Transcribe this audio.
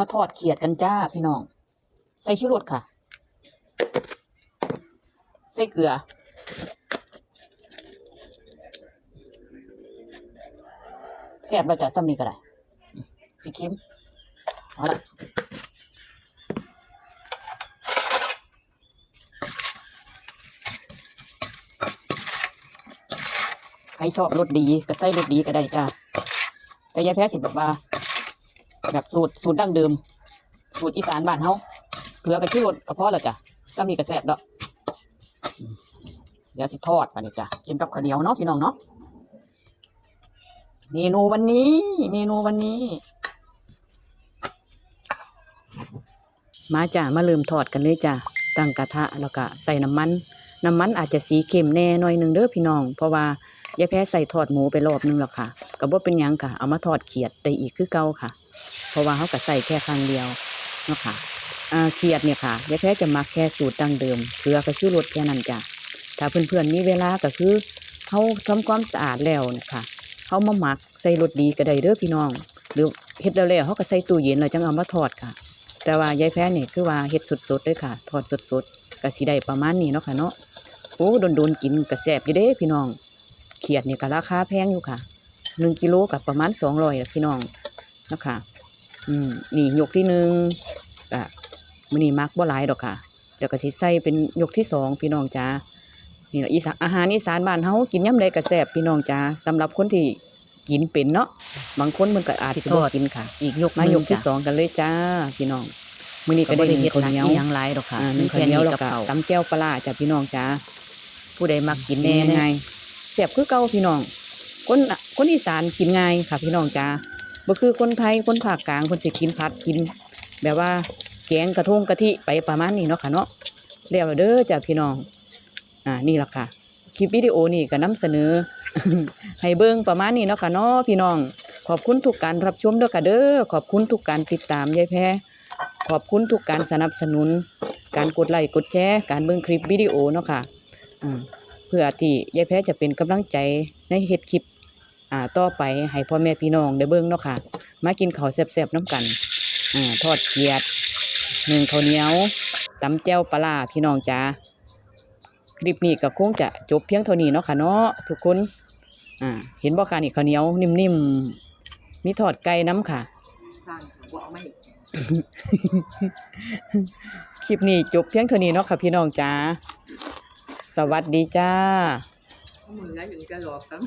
มาทอดเขียดกันจ้าพี่น้อง ใส่ชูรสค่ะ ใส่เกลือ แซ่บเราจะซ้ำนี้ก็ได้ สีค็มเอาละใครชอบรสดีก็ใส่รสดีก็ได้จ้าแต่ยายแพ้สิบบว่า แบบสูตรสูตรดั้งเดิม สูตรอีสานบ้านเฮาเผื่อกระชื่อรสกระเพาะแล้วจ้ะซ้ำนี่ก็แซบดอกเดี๋ยวสิทอดไปนี่จ้ะกินกับข้าวเหนียวเนาะพี่น้องเนาะเมนูวันนี้ เมนูวันนี้ มาจ้ะมาเริ่มทอดกันเลยจ้ะตั้งกระทะแล้วก็ใส่น้ำมัน น้ำมันอาจจะสีเข้มแน่หน่อยหนึ่งเด้อพี่น้อง เพราะว่า ยายแพ้ใส่ทอดหมูไปรอบนึงแล้วค่ะก็บ่เป็นยังค่ะ เอามาทอดเขียดได้อีกคือเก่าค่ะ เพราะว่าเขาก็ใส่แค่ครั้งเดียวเนาะค่ะเขียดเนี่ยค่ะยายแพ้จะมักแค่สูตรดั้งเดิมเกลือกับชูรสแค่นั้นจ้ะถ้าเพื่อนๆมีเวลาก็คือเขาทำความสะอาดแล้วเนะคะเขามาหมักใส่รสดีก็ได้เด้อพี่น้อง หรือเฮ็ดแล้วแล้วเขาก็ใส่ตู้เย็นแล้วจังเอามาทอดค่ะ แต่ว่ายายแพ้เนี่ยคือว่าเฮ็ดสดๆเลยค่ะ ทอดสดๆก็สิได้ประมาณนี้เนาะค่ะเนาะโอ้โดนๆกินก็แซ่บอยู่เด้พี่น้อง ขียดนี่ก็ราคาแพงอยู่ค่ะหนึ่งกิโลกับประมาณสองร้อยพี่น้องเนาะคะอืมนี่ยกที่หนึ่งอะมื้อนี้มักบ่หลายดอกค่ะ เดี๋ยวก็สิใส่เป็นยกที่สองพี่น้องจ้านี่แหละอีสานอาหารอีสานบ้านเฮากินยามใดก็แซ่บพี่น้องจ้าสำหรับคนที่กินเป็นเนาะบางคนมันก็อาจสิบ่กินค่ะ อีกยกมายกที่จ้ะสองกันเลยจ้าพี่น้องมื้อนี้ก็ก็บ่ได้ได้หนึ่เฮ็งดข้าวหนักเหนียวอีหยังหลายดอกค่ะอ่าหนึ่งแค่ข้าวเหนียวแล้วกับก็ข้าวตำแก้วปลาร้าจ้ะพี่น้องจ้าผู้ใดมักกินแน่แน่ไง แซ่บคือเก่าพี่น้อง คนคนอีสานกินง่ายค่ะพี่น้องจ้าบ่คือคนไทยคนภาคกลางเพิ่นสิกินผัดกิน แบบว่าแกงกระทงกะทิไปประมาณนี้เนาะค่ะเนาะแล้วเด้อจ้ะพี่น้อง อ่านี่แหละค่ะคลิปวิดีโอนี่ก็นำเสนอ ให้เบิ่งประมาณนี้เนาะค่ะเนาะพี่น้อง ขอบคุณทุกการรับชมด้อค่ะเด้อขอบคุณทุกการติดตามยายแพรขอบคุณทุกการสนับสนุน การกดไลค์กดแชร์การเบิ่งคลิปวิดีโอเนาะค่ะอ่า เพื่อที่ยายแพรจะเป็นกำลังใจในเฮ็ดคลิปอ่าต่อไปให้พ่อแม่พี่น้องได้เบิ่งเนาะค่ะ มากินข้าวแซ่บๆน้ำกันอ่าทอดเขียดหนึ่งข้าวเหนียวตำแจ่วปลาร้าพี่น้องจ้าคลิปนี้ก็คงจะจบเพียงเท่านี้เนาะค่ะเนาะทุกคนอ่าเห็นบ่ค่ะนี่ข้าวเหนียวนิ่มๆมีทอดไก่น้ำค่ะสร้างบ่เอาไม่คลิปนี้จบเพียงเท่านี้เนาะค่ะพี่น้องจ้า สวัสดีจ้ามือแล้วอยู่จะหลอกกัน